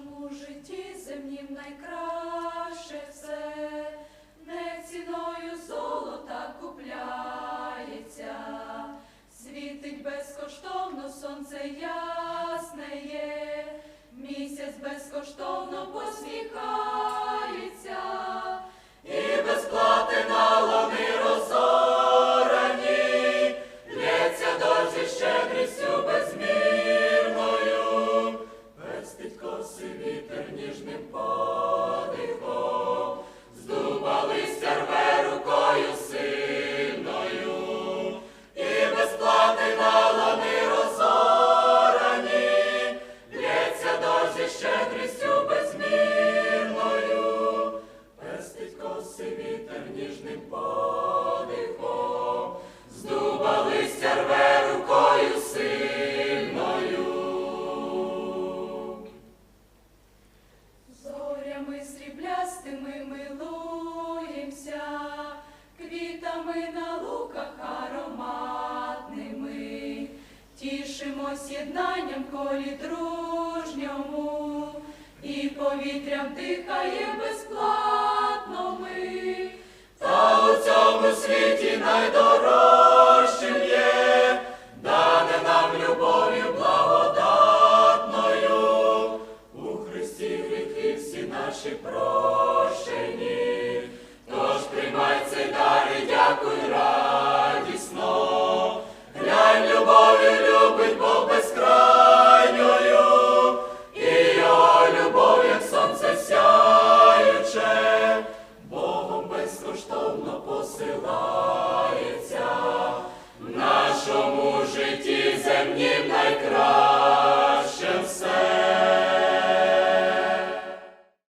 нашому житті земнім найкраще все, з'єднанням колі дружньому, і повітрям дихає безплатно ми, та у цьому світі найдорожчим є, дане нам любов'ю благодатною, у Христі гріхи всі наші про. посилається в нашому житті земнім найкраще.